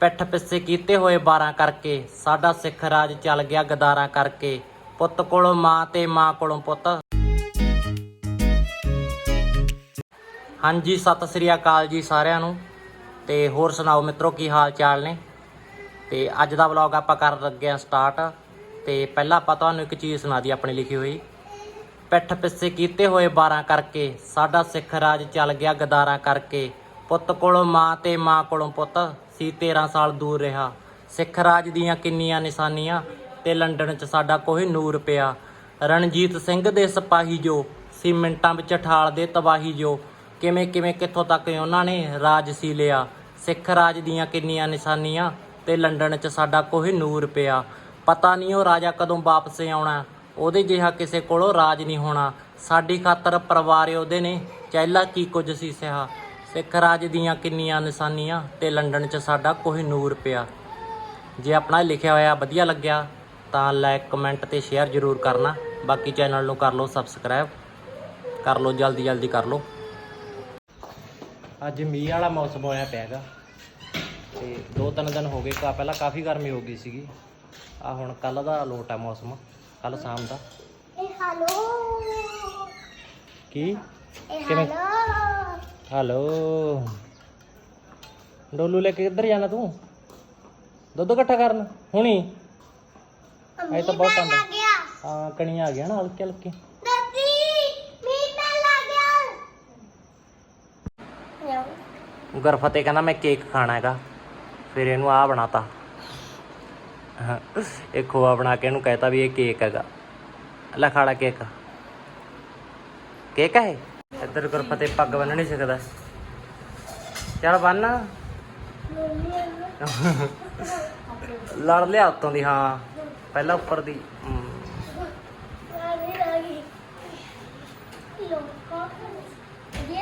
ਪਿੱਠ ਪਿੱਛੇ ਕੀਤੇ ਹੋਏ 12 ਕਰਕੇ ਸਾਡਾ ਸਿੱਖ ਰਾਜ ਚੱਲ ਗਿਆ ਗਦਾਰਾਂ ਕਰਕੇ। ਪੁੱਤ ਕੋਲੋਂ ਮਾਂ ਤੇ ਮਾਂ ਕੋਲੋਂ ਪੁੱਤ। ਹਾਂਜੀ, ਸਤਿ ਸ੍ਰੀ ਅਕਾਲ ਜੀ ਸਾਰਿਆਂ ਨੂੰ। ਤੇ ਹੋਰ ਸੁਣਾਓ ਮਿੱਤਰੋ, ਕੀ ਹਾਲ ਚਾਲ ਨੇ? ਤੇ ਅੱਜ ਦਾ ਵਲੌਗ ਆਪਾਂ ਕਰਨ ਲੱਗੇ ਆ ਸਟਾਰਟ। ਤੇ ਪਹਿਲਾਂ ਆਪਾਂ ਤੁਹਾਨੂੰ ਇੱਕ ਚੀਜ਼ ਸੁਣਾ ਦੀ ਆਪਣੀ ਲਿਖੀ ਹੋਈ। ਪਿੱਠ ਪਿੱਛੇ ਕੀਤੇ ਹੋਏ 12 ਕਰਕੇ ਸਾਡਾ ਸਿੱਖ ਰਾਜ ਚੱਲ ਗਿਆ ਗਦਾਰਾਂ ਕਰਕੇ। ਪੁੱਤ ਕੋਲੋਂ ਮਾਂ ਤੇ ਮਾਂ ਕੋਲੋਂ ਪੁੱਤ, ਸੀ 13 ਸਾਲ ਦੂਰ ਰਿਹਾ। ਸਿੱਖ ਰਾਜ ਦੀਆਂ ਕਿੰਨੀਆਂ ਨਿਸ਼ਾਨੀਆਂ ਤੇ ਲੰਡਨ 'ਚ ਸਾਡਾ ਕੋਈ ਨੂਰ ਪਿਆ। ਰਣਜੀਤ ਸਿੰਘ ਦੇ ਸਿਪਾਹੀ ਜੋ, ਸੀ ਮਿੰਟਾਂ ਵਿੱਚ ਠਾਲ ਦੇ ਤਬਾਹੀ ਜੋ, ਕਿਵੇਂ ਕਿਵੇਂ ਕਿੱਥੋਂ ਤੱਕ ਉਹਨਾਂ ਨੇ ਰਾਜ ਸੀ ਲਿਆ। ਸਿੱਖ ਰਾਜ ਦੀਆਂ ਕਿੰਨੀਆਂ ਨਿਸ਼ਾਨੀਆਂ ਤੇ ਲੰਡਨ 'ਚ ਸਾਡਾ ਕੋਈ ਨੂਰ ਪਿਆ। ਪਤਾ ਨਹੀਂ ਉਹ ਰਾਜਾ ਕਦੋਂ ਵਾਪਸ ਆਉਣਾ, ਉਹਦੇ ਜਿਹਾ ਕਿਸੇ ਕੋਲੋਂ ਰਾਜ ਨਹੀਂ ਹੋਣਾ। ਸਾਡੀ ਖਾਤਰ ਪਰਿਵਾਰ ਉਹਦੇ ਨੇ, ਚਹਿਲਾ ਕੀ ਕੁਝ ਸੀ ਸਿਹਾ। ਸਿੱਖ ਰਾਜ ਦੀਆਂ ਕਿੰਨੀਆਂ ਨਿਸ਼ਾਨੀਆਂ ਤੇ ਲੰਡਨ 'ਚ ਸਾਡਾ ਕੋਈ ਨੂਰ ਪਿਆ। ਜੇ ਆਪਣਾ ਲਿਖਿਆ ਹੋਇਆ ਵਧੀਆ ਲੱਗਿਆ ਤਾਂ ਲਾਈਕ ਕਮੈਂਟ ਤੇ ਸ਼ੇਅਰ ਜ਼ਰੂਰ ਕਰਨਾ। ਬਾਕੀ ਚੈਨਲ ਨੂੰ ਕਰ ਲਓ ਸਬਸਕ੍ਰਾਈਬ ਕਰ ਲਓ ਜਲਦੀ ਜਲਦੀ ਕਰ ਲਓ। ਅੱਜ ਮੀਂਹ ਵਾਲਾ ਮੌਸਮ ਹੋਇਆ ਪਿਆਗਾ ਤੇ ਦੋ ਤਿੰਨ ਦਿਨ ਹੋ ਗਏ ਕਾ ਪਹਿਲਾਂ ਕਾਫੀ ਗਰਮੀ ਹੋ ਗਈ ਸੀਗੀ। ਆ ਹੁਣ ਕੱਲ ਦਾ ਲੋਟ ਆ ਮੌਸਮ ਕੱਲ ਸ਼ਾਮ ਦਾ। ਇਹ ਹਲੋ ਕੀ? ਇਹ ਕਿਵੇਂ? ਹਲੋ ਡੋਲੂ ਲੈ ਕੇ ਕਿੱਧਰ ਜਾਣਾ ਤੂੰ? ਦੁੱਧ ਇਕੱਠਾ ਕਰਨ? ਹੁਣੀ? ਇਹ ਤਾਂ ਬਹੁਤ ਟਾਈਮ ਲੱਗ ਗਿਆ। ਹਾਂ ਕਣੀਆਂ ਆ ਗਿਆ ਨਾ ਹਲਕੇ ਹਲਕੇ। ਦਾਦੀ ਮੀਂਹ ਪੈਣ ਲੱਗ ਗਿਆ। ਗੁਰਫਤਿਹ ਕਹਿੰਦਾ ਮੈਂ ਕੇਕ ਖਾਣਾ ਹੈਗਾ। ਫਿਰ ਇਹਨੂੰ ਆ ਬਣਾਤਾ। ਇਹ ਖੋਆ ਬਣਾ ਕੇ ਇਹਨੂੰ ਕਹਿਤਾ ਵੀ ਇਹ ਕੇਕ ਹੈਗਾ। ਲੈ ਖਾਲਾ ਕੇਕ। ਕੇਕ ਹੈ ਇੱਧਰ ਗੁਰਫਤਿਹ ਪੱਗ ਬੰਨ ਨਹੀਂ ਸਕਦਾ। ਚੱਲ ਬੰਨ ਲੜ ਲਿਆ ਉੱਤੋਂ ਦੀ, ਹਾਂ। ਪਹਿਲਾਂ ਉੱਪਰ ਦੀ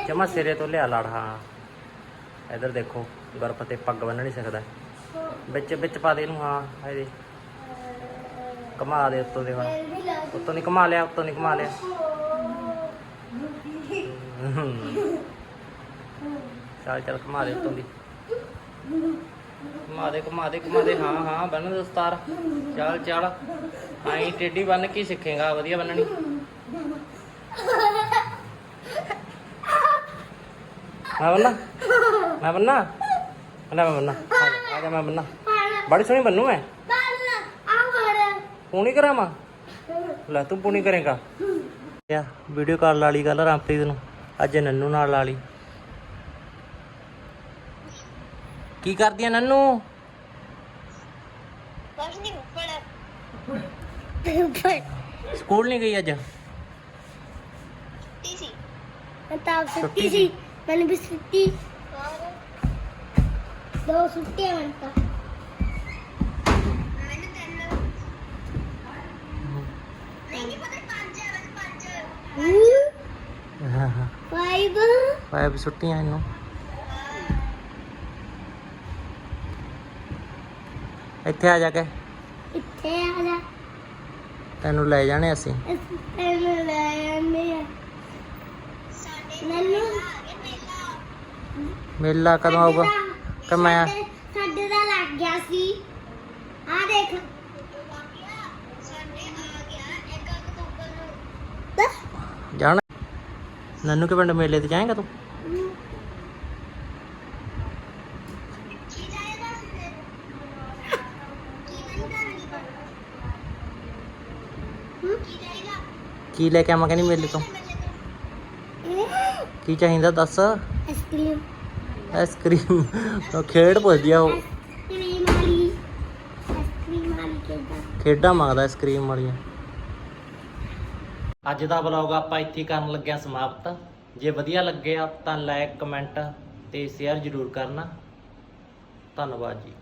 ਜਮਾ ਸਿਰੇ ਤੋਂ ਲਿਆ ਲੜ, ਹਾਂ। ਇੱਧਰ ਦੇਖੋ ਗੁਰਫਤਿਹ ਪੱਗ ਬੰਨ ਨਹੀਂ ਸਕਦਾ। ਵਿੱਚ ਵਿੱਚ ਪਾ ਦੇ ਇਹਨੂੰ, ਹਾਂ ਇਹਦੇ। ਘੁਮਾ ਦੇ ਉੱਤੋਂ ਦੇ ਹੁਣ ਉੱਤੋਂ ਨਹੀਂ ਘੁਮਾ ਲਿਆ, ਉੱਤੋਂ ਨਹੀਂ ਘੁਮਾ ਲਿਆ। ਚੱਲ ਚੱਲ ਘੁਮਾ ਦੇ ਉੱਤੋਂ ਦੀ। ਘੁਮਾ ਦੇ ਘੁਮਾ ਦੇ ਘੁਮਾ ਦੇ। ਹਾਂ ਹਾਂ ਬੰਨ ਦਸਤਾਰ ਚੱਲ ਚੱਲ। ਆਈ ਟੇਢੀ ਬੰਨ ਕੀ ਸਿੱਖੇਗਾ। ਵਧੀਆ ਬੰਨਣੀ ਮੈਂ ਬੰਨਾ ਮੈਂ ਬੰਨਾ ਮੈਂ ਬੰਨਾ ਆ ਜਾ ਮੈਂ ਬੰਨਾ ਬੜੀ ਸੋਹਣੀ ਬੰਨੂ ਮੈਂ ਪੂਣੀ ਕਰਾਵਾਂ? ਲੈ ਤੂੰ ਪੂਣੀ ਕਰੇਗਾ। ਯਾ ਵੀਡੀਓ ਕਾਲ ਲਾ ਲਈ ਕੱਲ ਰਾਮਪ੍ਰੀਤ ਨੂੰ ਅੱਜ ਨੰਨੂ ਨਾਲ ਲਾ ਲਈ। ਕੀ ਕਰਦੀ ਆ ਨੰਨੂ? ਸਕੂਲ ਨਹੀਂ ਗਈ ਅੱਜ? ਤਾਂ ਸੁੱਤੀ ਸੀ। ਮੈਨੂੰ ਵੀ ਸੁੱਤੀ। ਦੋ ਸੁੱਤੀਆਂ ਮੈਨੂੰ ਤਾਂ ਹਾਂ ਹਾਂ ਫਾਈਵ ਪਾਇਆ ਵੀ ਛੁੱਟੀਆਂ ਇਹਨੂੰ। ਇੱਥੇ ਆ ਜਾ ਕੇ। ਇੱਥੇ ਆ ਜਾ। ਤੈਨੂੰ ਲੈ ਜਾਣੇ ਅਸੀਂ। ਅਸੀਂ ਤੈਨੂੰ ਲੈ ਆਨੇ ਆ। ਮੈਨੂੰ ਮੇਲਾ ਕਦੋਂ ਆਊਗਾ? ਕਿ ਮੈਂ ਸਾਡੇ- ਸਾਡੇ ਦਾ ਲੱਗ ਗਿਆ ਸੀ। ਆ ਦੇਖ। ਜਾਣਾ। ਨੰਨੂ ਕੇ ਪਿੰਡ ਮੇਲੇ ਤੇ ਜਾਏਗਾ ਤੂੰ? ਕੀ ਲੈ ਕੇ ਆਵਾਂ ਕਹਿੰਦੀ ਮੇਲੇ ਤੋਂ? ਕੀ ਚਾਹੀਦਾ ਦੱਸ? ਆਈਸਕ੍ਰੀਮ। ਆਈਸਕ੍ਰੀਮ ਉਹ ਖੇਡ ਪੁੱਛਦੀ ਆ ਉਹ। ਆਈਸਕ੍ਰੀਮ ਵਾਲੀ। ਆਈਸਕ੍ਰੀਮ ਵਾਲੀ ਕਿਦਾਂ ਖੇਡਾਂ ਮੰਗਦਾ ਆਈਸਕ੍ਰੀਮ ਵਾਲੀਆਂ। ਅੱਜ ਦਾ ਵਲੌਗ ਆਪਾਂ ਇੱਥੇ ਕਰਨ ਲੱਗਿਆ ਸਮਾਪਤ। ਜੇ ਵਧੀਆ ਲੱਗਿਆ ਤਾਂ ਲਾਈਕ ਕਮੈਂਟ ਤੇ ਸ਼ੇਅਰ ਜ਼ਰੂਰ ਕਰਨਾ। ਧੰਨਵਾਦ ਜੀ।